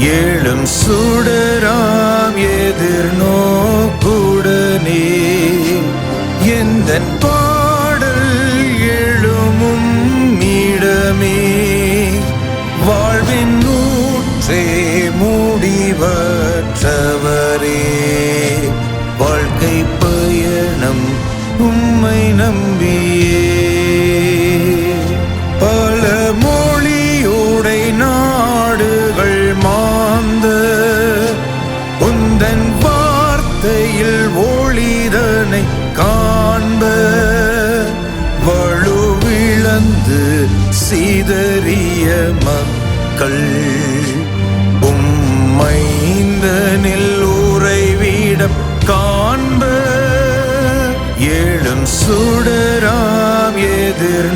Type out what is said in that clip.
ஏழும் சுடராம் எதிர்நோக்குடனே எந்த பாடல் எழுமும் இடமே வாழ்வின் நூற்றே முடிவற்றவரே. வாழ்க்கை பயணம் உம்மை நம்பி வந்து சிதறிய மக்கள் உம்மைந்தனில் உறைவிடம் காண்ப ஏழும் சுடராம் எதிர்நோக்குடனே